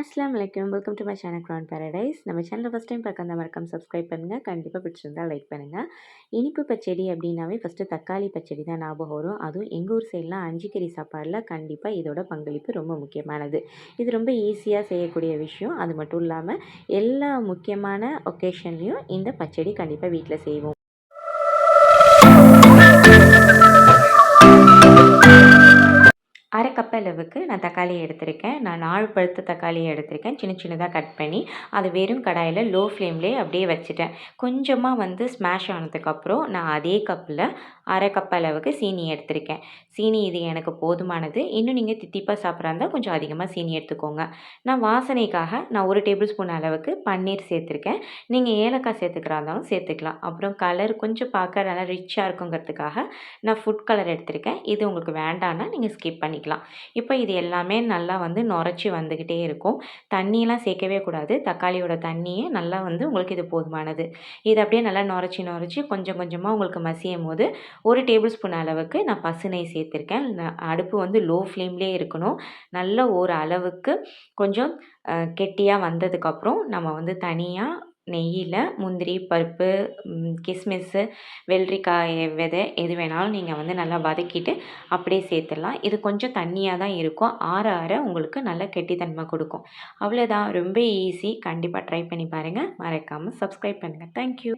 அஸ்லாம் வலைக்கம் welcome to my channel க்ரான் பேரடைஸ் நம்ம சேனலில் ஃபஸ்ட் டைம் பார்க்க அந்த மறக்காம சப்ஸ்கிரைப் பண்ணுங்கள் கண்டிப்பாக பிடிச்சிருந்தால் லைக் பண்ணுங்கள் இனிப்பு பச்சடி அப்படின்னாவே ஃபஸ்ட்டு தக்காளி பச்சடி தான் ஞாபகம் வரும். அதுவும் எங்கள் ஊர் சைட்லாம் அஞ்சு கறி சாப்பாடில் கண்டிப்பாக இதோட பங்களிப்பு ரொம்ப முக்கியமானது. இது ரொம்ப ஈஸியாக செய்யக்கூடிய விஷயம். அது மட்டும் இல்லாமல் எல்லா முக்கியமான ஒகேஷன்லேயும் இந்த பச்சடி கண்டிப்பாக வீட்டில் செய்வோம். அரை கப் அளவுக்கு நான் தக்காளி எடுத்திருக்கேன். நான் நாலு பழுத்த தக்காளி எடுத்திருக்கேன். சின்ன சின்னதாக கட் பண்ணி அது வெறும் கடாயில் லோ ஃப்ளேம்லேயே அப்படியே வச்சுட்டேன். கொஞ்சமாக வந்து ஸ்மாஷ் ஆனதுக்கப்புறம் நான் அதே கப்பில் அரை கப் அளவுக்கு சீனி எடுத்திருக்கேன். சீனி இது எனக்கு போதுமானது. இன்னும் நீங்கள் தித்திப்பாக சாப்பிட்றா இருந்தால் கொஞ்சம் அதிகமாக சீனி எடுத்துக்கோங்க. நான் வாசனைக்காக நான் ஒரு டேபிள் ஸ்பூன் அளவுக்கு பன்னீர் சேர்த்துருக்கேன். நீங்கள் ஏலக்காய் சேர்த்துக்கிறா இருந்தாலும் சேர்த்துக்கலாம். அப்புறம் கலர் கொஞ்சம் பார்க்க நல்லா ரிச்சாக இருக்குங்கிறதுக்காக நான் ஃபுட் கலர் எடுத்திருக்கேன். இது உங்களுக்கு வேண்டான்னா நீங்கள் ஸ்கிப் பண்ணிக்கலாம். இப்போ இது எல்லாமே நல்லா வந்து நுரைச்சி வந்துக்கிட்டே இருக்கும். தண்ணியெலாம் சேர்க்கவே கூடாது. தக்காளியோட தண்ணியே நல்லா வந்து உங்களுக்கு இது போதுமானது. இது அப்படியே நல்லா நுரைச்சி நுரைச்சி கொஞ்சம் கொஞ்சமாக உங்களுக்கு மசியும் போது ஒரு டேபிள் ஸ்பூன் அளவுக்கு நான் பசுனை சேர்த்துருக்கேன். அடுப்பு வந்து லோ ஃப்ளேம்லேயே இருக்கணும். நல்ல ஒரு அளவுக்கு கொஞ்சம் கெட்டியாக வந்ததுக்கப்புறம் நம்ம வந்து தனியாக நெய்யில் முந்திரி பருப்பு கிஸ்மிஸ்ஸு வெள்ளரிக்காய் விதை எது வேணாலும் நீங்கள் வந்து நல்லா வதக்கிட்டு அப்படியே சேர்த்துடலாம். இது கொஞ்சம் தண்ணியாக தான் இருக்கும். ஆற ஆற உங்களுக்கு நல்ல கெட்டித்தன்மை கொடுக்கும். அவ்வளோதான் ரொம்ப ஈஸி கண்டிப்பாக ட்ரை பண்ணி பாருங்கள் மறக்காமல் சப்ஸ்கிரைப் பண்ணுங்கள் தேங்க்யூ